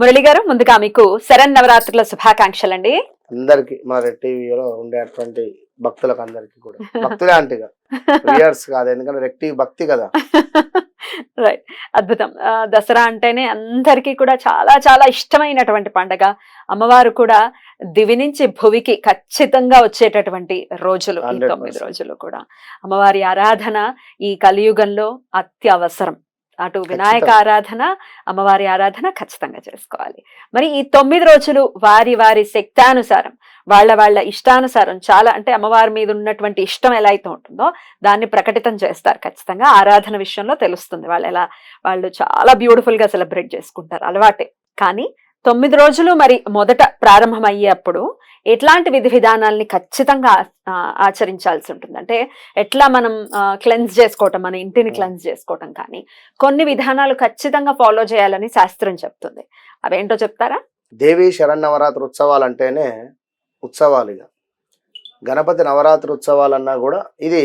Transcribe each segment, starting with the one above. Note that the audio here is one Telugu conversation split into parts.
మురళి గారు ముందుగా మీకు శరణ్ నవరాత్రుల శుభాకాంక్షలు అండి అందరికి మన రెడ్ టీవీలో ఉండేటువంటి భక్తులకు అందరికి కూడా. భక్తులే అంటేగా. కాదు ఎందుకంటే రెడ్ టీవీ భక్తి కదా. రైట్ అద్భుతం. దసరా అంటేనే అందరికీ కూడా చాలా చాలా ఇష్టమైనటువంటి పండగ. అమ్మవారు కూడా దివి నుంచి భువికి ఖచ్చితంగా వచ్చేటటువంటి రోజులు ఈ 100%. తొమ్మిది రోజులు కూడా. అమ్మవారి ఆరాధన ఈ కలియుగంలో అత్యవసరం. అటు వినాయక. ఆరాధన అమ్మవారి ఆరాధన ఖచ్చితంగా చేసుకోవాలి. మరి ఈ తొమ్మిది రోజులు వారి వారి శక్తానుసారం వాళ్ళ వాళ్ళ ఇష్టానుసారం చాలా అంటే అమ్మవారి మీద ఉన్నటువంటి ఇష్టం ఎలా అయితే ఉంటుందో దాన్ని ప్రకటితం చేస్తారు ఖచ్చితంగా. ఆరాధన విషయంలో తెలుస్తుంది వాళ్ళు ఎలా వాళ్ళు చాలా బ్యూటిఫుల్గా సెలబ్రేట్ చేసుకుంటారు. అలవాటే. కానీ తొమ్మిది రోజులు మరి మొదట ప్రారంభం అయ్యేప్పుడు ఎట్లాంటి విధి విధానాల్ని ఖచ్చితంగా ఆచరించాల్సి ఉంటుంది? అంటే ఎట్లా మనం క్లెన్స్ చేసుకోవటం మన ఇంటిని. క్లెన్స్ చేసుకోవటం కానీ కొన్ని విధానాలు ఖచ్చితంగా ఫాలో చేయాలని శాస్త్రం చెప్తుంది. అవేంటో చెప్తారా? దేవి శరన్నవరాత్రి ఉత్సవాలు అంటేనే ఉత్సవాలు ఇక. గణపతి నవరాత్రి ఉత్సవాలన్నా కూడా ఇది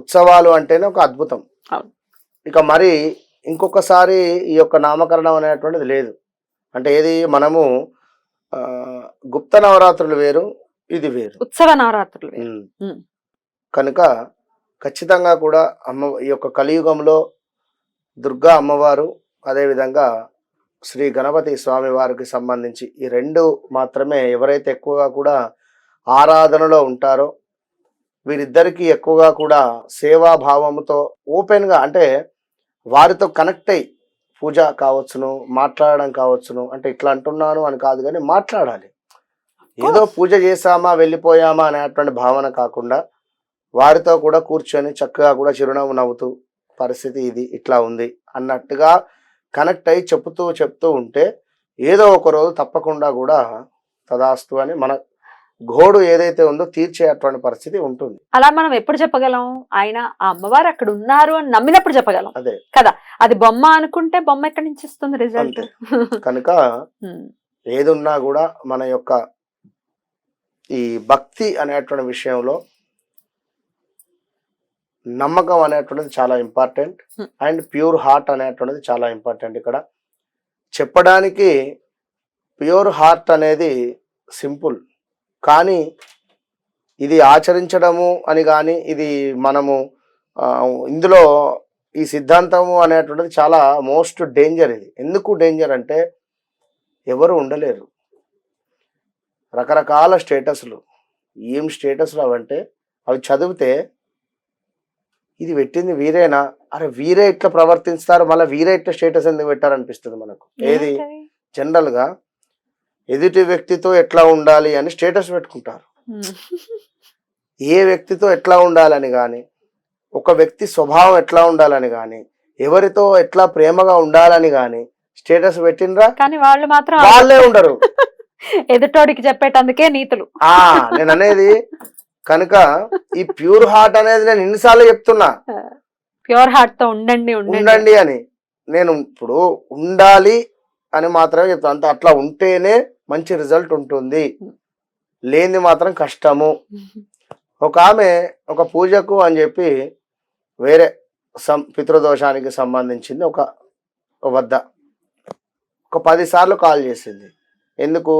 ఉత్సవాలు అంటేనే ఒక అద్భుతం. ఇక మరి ఇంకొకసారి ఈ యొక్క నామకరణం అనేటువంటిది లేదు. అంటే ఏది? మనము గుప్త నవరాత్రులు వేరు ఇది వేరు. ఉత్సవ నవరాత్రులు. కనుక ఖచ్చితంగా కూడా అమ్మ ఈ యొక్క కలియుగంలో దుర్గా అమ్మవారు అదేవిధంగా శ్రీ గణపతి స్వామి వారికి సంబంధించి ఈ రెండు మాత్రమే ఎవరైతే ఎక్కువగా కూడా ఆరాధనలో ఉంటారో వీరిద్దరికీ ఎక్కువగా కూడా సేవాభావముతో ఓపెన్గా అంటే వారితో కనెక్ట్ అయ్యి పూజ కావచ్చును మాట్లాడడం కావచ్చును అంటే ఇట్లా అంటున్నాను అని కాదు కానీ మాట్లాడాలి. ఏదో పూజ చేసామా వెళ్ళిపోయామా అనేటువంటి భావన కాకుండా వారితో కూడా కూర్చొని చక్కగా కూడా చిరునవ్వు నవ్వుతూ పరిస్థితి ఇది ఇట్లా ఉంది అన్నట్టుగా కనెక్ట్ అయ్యి చెప్తూ చెప్తూ ఉంటే ఏదో ఒక రోజు తప్పకుండా కూడా తదాస్తు అని మన గోడు ఏదైతే ఉందో తీర్చేటువంటి పరిస్థితి ఉంటుంది. అలా మనం ఎప్పుడు చెప్పగలం? ఆయన ఆ అమ్మవారు అక్కడ ఉన్నారు అని నమ్మినప్పుడు చెప్పగలం. అదే. అది బొమ్మ అనుకుంటే బొమ్మ ఎక్కడి నుంచి ఇస్తుంది రిజల్ట్? కనుక ఏది ఉన్నా కూడా మన యొక్క ఈ భక్తి అనేటువంటి విషయంలో నమ్మకం అనేటువంటిది చాలా ఇంపార్టెంట్. అండ్ ప్యూర్ హార్ట్ అనేటువంటిది చాలా ఇంపార్టెంట్ ఇక్కడ. చెప్పడానికి ప్యూర్ హార్ట్ అనేది సింపుల్. కానీ ఇది ఆచరించడము అని కానీ ఇది మనము ఇందులో ఈ సిద్ధాంతము అనేటువంటిది చాలా మోస్ట్ డేంజర్ ఇది. ఎందుకు డేంజర్ అంటే ఎవరు ఉండలేరు. రకరకాల స్టేటస్లు. ఏం స్టేటస్లు అవంటే అవి చదివితే ఇది పెట్టింది వీరేనా? అరే వీరే ఇట్లా ప్రవర్తిస్తారు మళ్ళీ వీరే ఇట్లా స్టేటస్ ఎందుకు పెట్టారనిపిస్తుంది మనకు. ఏది? ఏంటది? ఎదుటి వ్యక్తితో ఎట్లా ఉండాలి అని స్టేటస్ పెట్టుకుంటారు. ఉమ్. ఏ వ్యక్తితో ఎట్లా ఉండాలని కానీ ఒక వ్యక్తి స్వభావం ఎట్లా ఉండాలని కానీ ఎవరితో ఎట్లా ప్రేమగా ఉండాలని కానీ స్టేటస్ పెట్టినరా కానీ వాళ్ళు మాత్రం వాళ్ళే ఉండరు. ఎదుటోడికి చెప్పేటందుకే నీతులు. ఆ నేను అనేది కనుక ఈ ప్యూర్ హార్ట్ అనేది నేను ఎన్నిసార్లు చెప్తున్నా. ప్యూర్ హార్ట్తో ఉండండి ఉండండి. ఉండండి అని. నేను ఇప్పుడు ఉండాలి అని మాత్రమే చెప్తాను అంత అట్లా ఉంటేనే మంచి రిజల్ట్ ఉంటుంది. లేనిది మాత్రం కష్టము. ఒక ఆమె ఒక పూజకు అని చెప్పి వేరే సం పితృదోషానికి సంబంధించింది ఒక వద్ద. ఒక పది సార్లు కాల్ చేసింది. ఎందుకు?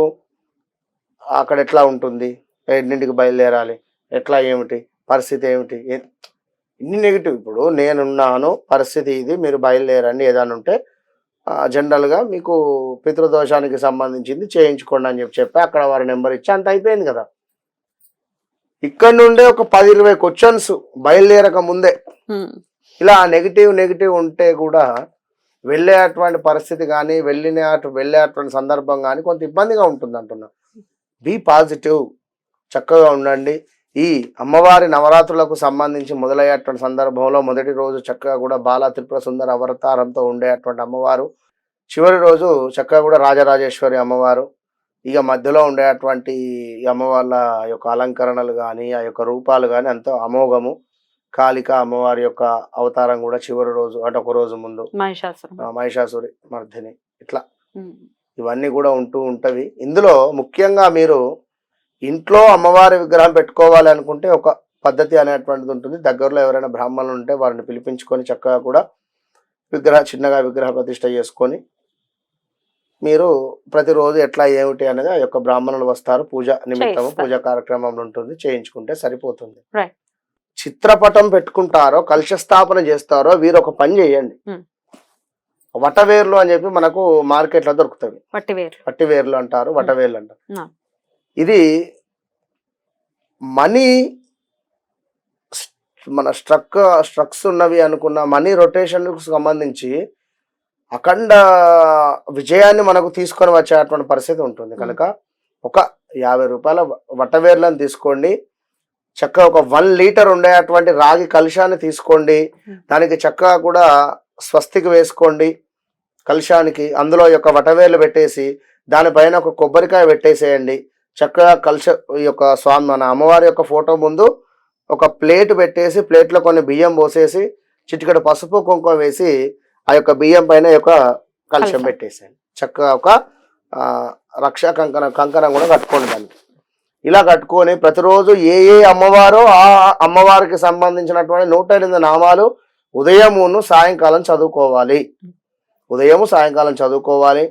అక్కడ ఎట్లా ఉంటుంది? ఎన్నింటికి బయలుదేరాలి? ఎట్లా ఏమిటి? పరిస్థితి ఏమిటి? ఇన్ని నెగిటివ్ ఇప్పుడు నేనున్నాను పరిస్థితి ఇది మీరు బయలుదేరండి ఏదైనా ఉంటే జనరల్గా మీకు పితృదోషానికి సంబంధించింది చేయించుకోండి అని చెప్పి చెప్పి అక్కడ వారి నెంబర్ ఇచ్చి అంత అయిపోయింది కదా. ఇక్కడ నుండే ఒక పది ఇరవై క్వశ్చన్స్ బయలుదేరక ముందే. ఇలా నెగిటివ్ నెగిటివ్ ఉంటే కూడా వెళ్ళేటువంటి పరిస్థితి కానీ వెళ్ళిన వెళ్ళేటువంటి సందర్భం కానీ కొంత ఇబ్బందిగా ఉంటుంది అంటున్నా బీ పాజిటివ్. చక్కగా ఉండండి. ఈ అమ్మవారి నవరాత్రులకు సంబంధించి మొదలయ్యేటువంటి సందర్భంలో మొదటి రోజు చక్కగా కూడా బాలా త్రిపుర సుందర అవతారంతో ఉండేటువంటి అమ్మవారు. చివరి రోజు చక్కగా కూడా రాజరాజేశ్వరి అమ్మవారు. ఇక మధ్యలో ఉండేటువంటి అమ్మవార్ల యొక్క అలంకరణలు కానీ ఆ యొక్క రూపాలు కానీ ఎంతో అమోఘము. కాళిక అమ్మవారి యొక్క అవతారం కూడా చివరి రోజు అంటే ఒక రోజు ముందు. మహిషాసురం మర్దిని. ఇట్లా. ఇవన్నీ కూడా ఉంటూ ఉంటవి. ఇందులో ముఖ్యంగా మీరు ఇంట్లో అమ్మవారి విగ్రహం పెట్టుకోవాలి అనుకుంటే ఒక పద్ధతి అనేటువంటిది ఉంటుంది. దగ్గరలో ఎవరైనా బ్రాహ్మణులు ఉంటే వారిని పిలిపించుకొని చక్కగా కూడా విగ్రహ చిన్నగా విగ్రహ ప్రతిష్ట చేసుకొని మీరు ప్రతిరోజు ఎట్లా ఏమిటి అనేది ఆ యొక్క బ్రాహ్మణులు వస్తారు. పూజ నిమిత్తము. పూజ కార్యక్రమంలో ఉంటుంది. చేయించుకుంటే సరిపోతుంది. చిత్రపటం పెట్టుకుంటారో కలశ స్థాపన చేస్తారో వీరు ఒక పని చేయండి. Hmm. వటవేర్లు అని చెప్పి మనకు మార్కెట్లో దొరుకుతుంది పట్టి వేరు పట్టివేర్లు అంటారు వటవేర్లు అంటారు. ఆ. ఇది మనీ మన స్ట్రక్ స్ట్రక్స్ ఉన్నవి అనుకున్న మనీ రొటేషన్ సంబంధించి అఖండ విజయాన్ని మనకు తీసుకొని వచ్చేటువంటి పరిస్థితి ఉంటుంది. కనుక ఒక యాభై రూపాయల వటవేర్లను తీసుకోండి. చక్కగా ఒక వన్ లీటర్ ఉండేటువంటి రాగి కలుషాన్ని తీసుకోండి. దానికి చక్కగా కూడా స్వస్తికి వేసుకోండి. కలుషానికి అందులో యొక్క వటవేర్లు పెట్టేసి దానిపైన ఒక కొబ్బరికాయ పెట్టేసేయండి. చక్కగా కలుష ఈ యొక్క స్వామి మన అమ్మవారి యొక్క ఫోటో ముందు ఒక ప్లేట్ పెట్టేసి ప్లేట్లో కొన్ని బియ్యం పోసేసి చిటికెడు పసుపు కుంకుమ వేసి ఆ యొక్క బియ్యం పైన యొక్క కలుషం కలశం. పెట్టేసేయండి. చక్కగా ఒక రక్షా కంకణం కంకణం కూడా కట్టుకోండి దానికి ఇలా కట్టుకొని ప్రతిరోజు ఏ ఏ అమ్మవారో ఆ అమ్మవారికి సంబంధించినటువంటి నూట ఎనిమిది నామాలు ఉదయమును సాయంకాలం చదువుకోవాలి. ఉదయం సాయంకాలం చదువుకోవాలి.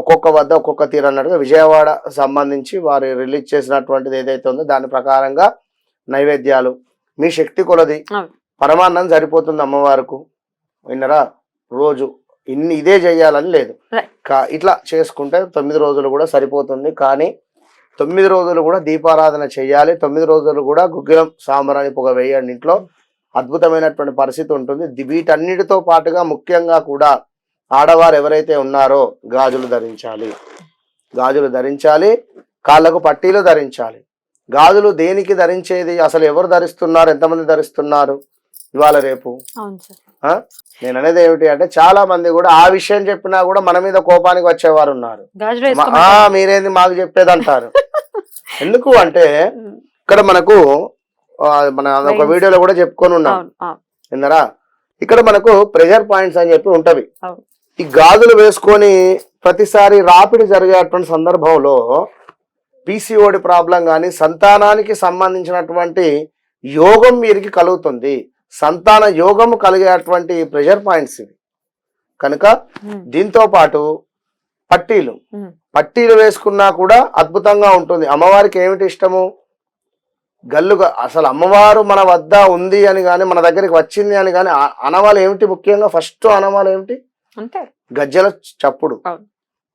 ఒక్కొక్క వద్ద ఒక్కొక్క తీరు అన్నట్టుగా విజయవాడ సంబంధించి వారు రిలీజ్ చేసినటువంటిది ఏదైతే ఉందో దాని ప్రకారంగా నైవేద్యాలు. మీ శక్తి కొలది. పరమాన్నం సరిపోతుంది అమ్మవారికి. విన్నరా? రోజు ఇన్ని ఇదే చేయాలని లేదు. కా ఇట్లా చేసుకుంటే తొమ్మిది రోజులు కూడా సరిపోతుంది. కానీ తొమ్మిది రోజులు కూడా దీపారాధన చేయాలి. తొమ్మిది రోజులు కూడా గుగ్గిలం సాంబ్రాణి పొగ వేయండి. ఇంట్లో అద్భుతమైనటువంటి పరిస్థితి ఉంటుంది. వీటన్నిటితో పాటుగా ముఖ్యంగా కూడా ఆడవారు ఎవరైతే ఉన్నారో గాజులు ధరించాలి. గాజులు ధరించాలి కాళ్ళకు పట్టీలు ధరించాలి. గాజులు దేనికి ధరించేది? అసలు ఎవరు ధరిస్తున్నారు? ఎంతమంది ధరిస్తున్నారు? ఇవాళ రేపు? నేను అనేది ఏమిటి అంటే చాలా మంది కూడా ఆ విషయం చెప్పినా కూడా మన మీద కోపానికి వచ్చేవారు ఉన్నారు. మీరేంది మాకు చెప్పేది అంటారు ఎందుకు అంటే. ఇక్కడ మనకు మన ఒక. వీడియోలో కూడా చెప్పుకొని ఉన్నాం. విన్నారా? ఇక్కడ మనకు ప్రెషర్ పాయింట్స్ అని చెప్పి ఉంటవి. ఈ గాజులు వేసుకొని ప్రతిసారి రాపిడి జరిగేటువంటి సందర్భంలో పీసీఓడి ప్రాబ్లం కానీ సంతానానికి సంబంధించినటువంటి యోగం వీరికి కలుగుతుంది. సంతాన యోగం కలిగేటువంటి ప్రెషర్ పాయింట్స్ ఇవి. కనుక. దీంతో పాటు పట్టీలు. పట్టీలు వేసుకున్నా కూడా అద్భుతంగా ఉంటుంది. అమ్మవారికి ఏమిటి ఇష్టము? గల్లుగా అసలు అమ్మవారు మన వద్ద ఉంది అని కానీ మన దగ్గరికి వచ్చింది అని కానీ అనవాలు ఏమిటి ముఖ్యంగా? ఫస్ట్ అనవాలు ఏమిటి? గజ్జల చప్పుడు.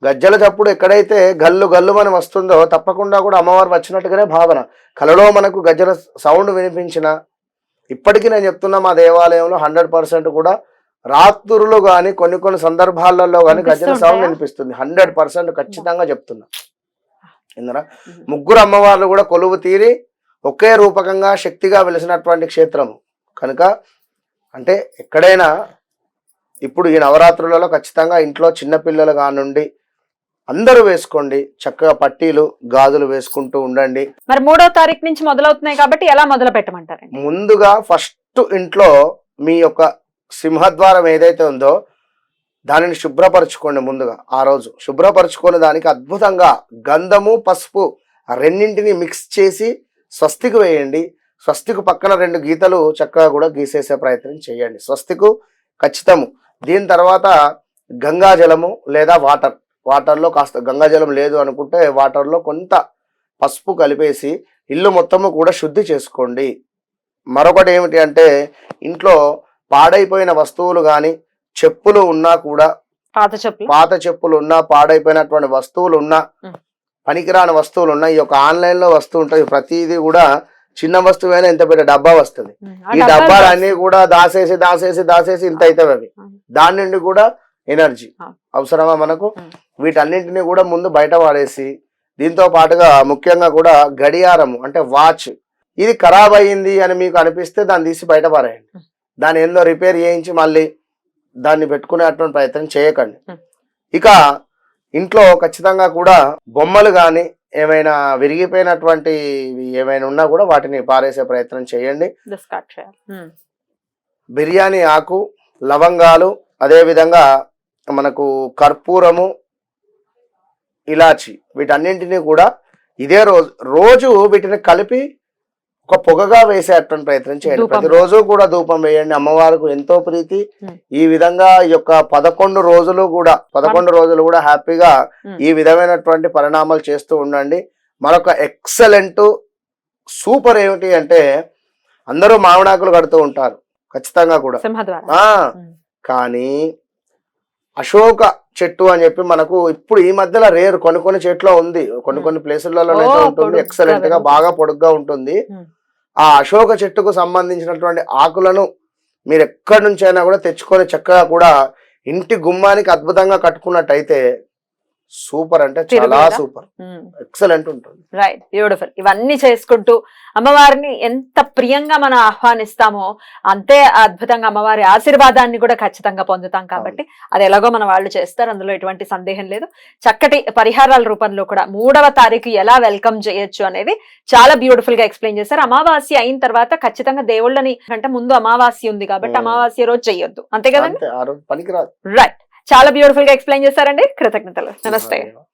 గజ్జల చప్పుడు ఎక్కడైతే గల్లు గల్లు అని వస్తుందో తప్పకుండా కూడా అమ్మవారు వచ్చినట్టుగానే భావన. కలలో మనకు గజ్జల సౌండ్ వినిపించిన ఇప్పటికీ నేను చెప్తున్నా మా దేవాలయంలో హండ్రెడ్ పర్సెంట్ కూడా రాత్రులు కానీ కొన్ని కొన్ని సందర్భాలలో కానీ గజ్జల సౌండ్? వినిపిస్తుంది. హండ్రెడ్ పర్సెంట్ ఖచ్చితంగా చెప్తున్నా. ఇందరా. ముగ్గురు అమ్మవార్లు కూడా కొలువు తీరి ఒకే రూపకంగా శక్తిగా వెలిసినటువంటి క్షేత్రము. కనుక అంటే ఎక్కడైనా ఇప్పుడు ఈ నవరాత్రులలో ఖచ్చితంగా ఇంట్లో చిన్నపిల్లలు కానుండి అందరూ వేసుకోండి. చక్కగా పట్టీలు గాజులు వేసుకుంటూ ఉండండి. మరి మూడో తారీఖు నుంచి మొదలవుతున్నాయి కాబట్టి ఎలా మొదలు పెట్టమంటారండి? ముందుగా ఫస్ట్ ఇంట్లో మీ యొక్క సింహద్వారం ఏదైతే ఉందో దానిని శుభ్రపరచుకోండి ముందుగా. ఆ రోజు శుభ్రపరచుకొని దానికి అద్భుతంగా గంధము పసుపు రెండింటిని మిక్స్ చేసి స్వస్తికి వేయండి. స్వస్తికు పక్కన రెండు గీతలు చక్కగా కూడా గీసేసే ప్రయత్నం చేయండి. స్వస్తికు ఖచ్చితము. దీని తర్వాత గంగాజలము లేదా వాటర్. వాటర్లో కాస్త గంగాజలం లేదు అనుకుంటే వాటర్లో కొంత పసుపు కలిపేసి ఇల్లు మొత్తము కూడా శుద్ధి చేసుకోండి. మరొకటి ఏమిటి అంటే ఇంట్లో పాడైపోయిన వస్తువులు కానీ చెప్పులు ఉన్నా కూడా పాత చెప్పులు. పాత చెప్పులు ఉన్నా పాడైపోయినటువంటి వస్తువులు ఉన్నా. పనికిరాని వస్తువులు ఉన్నా ఈ యొక్క ఆన్లైన్లో వస్తూ ఉంటాయి. ప్రతిదీ కూడా చిన్న వస్తువైనా ఇంత పెద్ద డబ్బా వస్తుంది ఈ డబ్బాలు అన్ని కూడా దాసేసి దాసేసి దాసేసి ఇంత అవుతాయి అవి. దాని నుండి కూడా ఎనర్జీ. అవసరమా మనకు. వీటన్నింటినీ కూడా ముందు బయట వాడేసి దీంతో పాటుగా ముఖ్యంగా కూడా గడియారము అంటే వాచ్ ఇది ఖరాబ్ అయ్యింది అని మీకు అనిపిస్తే దాన్ని తీసి బయట పారేయండి. దాన్ని ఏందో రిపేర్ చేయించి మళ్ళీ దాన్ని పెట్టుకునేటువంటి ప్రయత్నం చేయకండి. ఇక ఇంట్లో ఖచ్చితంగా కూడా బొమ్మలు కానీ ఏమైనా విరిగిపోయినటువంటి ఏమైనా ఉన్నా కూడా వాటిని పారేసే ప్రయత్నం చేయండి ఉమ్. బిర్యానీ ఆకు లవంగాలు అదేవిధంగా మనకు కర్పూరము ఇలాచి వీటన్నింటినీ కూడా ఇదే రోజు రోజు వీటిని కలిపి ఒక పొగగా వేసేటువంటి ప్రయత్నం చేయండి. ప్రతిరోజు కూడా ధూపం వేయండి అమ్మవారికి ఎంతో ప్రీతి. ఈ విధంగా ఈ యొక్క పదకొండు రోజులు కూడా పదకొండు రోజులు కూడా హ్యాపీగా. ఈ విధమైనటువంటి పరిణామాలు చేస్తూ ఉండండి మరొక ఎక్సలెంట్ సూపర్ ఏమిటి అంటే అందరూ మామిడాకులు కడుతూ ఉంటారు ఖచ్చితంగా కూడా. కానీ అశోక చెట్టు అని చెప్పి మనకు ఇప్పుడు ఈ మధ్యలో రేరు కొన్ని కొన్ని చెట్లు ఉంది కొన్ని కొన్ని ప్లేసులలో ఉంటుంది ఎక్సలెంట్గా. బాగా పొడుగ్గా ఉంటుంది. ఆ అశోక చెట్టుకు సంబంధించినటువంటి ఆకులను మీరు ఎక్కడి నుంచి అయినా కూడా తెచ్చుకొని చక్కగా కూడా ఇంటి గుమ్మానికి అద్భుతంగా కట్టుకున్నట్టయితే సూపర్ అంటే చాలా? సూపర్. ఎక్సలెంట్ ఉంటుంది. రైట్ బ్యూటిఫుల్ ఇవన్నీ చేసుకుంటూ అమ్మవారిని ఎంత ప్రియంగా మనం ఆహ్వానిస్తామో అంతే అద్భుతంగా అమ్మవారి ఆశీర్వాదాన్ని కూడా ఖచ్చితంగా పొందుతాం కాబట్టి అది ఎలాగో మన వాళ్ళు చేస్తారు. అందులో ఎటువంటి సందేహం లేదు. చక్కటి పరిహారాల రూపంలో కూడా మూడవ తారీఖు ఎలా వెల్కమ్ చేయొచ్చు అనేది చాలా బ్యూటిఫుల్గా ఎక్స్ప్లెయిన్ చేశారు. అమావాస్య అయిన తర్వాత ఖచ్చితంగా దేవుళ్ళని అంటే ముందు అమావాస్య ఉంది కాబట్టి. అమావాస్య రోజు చెయ్యొద్దు అంతే కదండి? రైట్ చాలా బ్యూటిఫుల్గా ఎక్స్ప్లెయిన్ చేశారండి. కృతజ్ఞతలు. నమస్తే.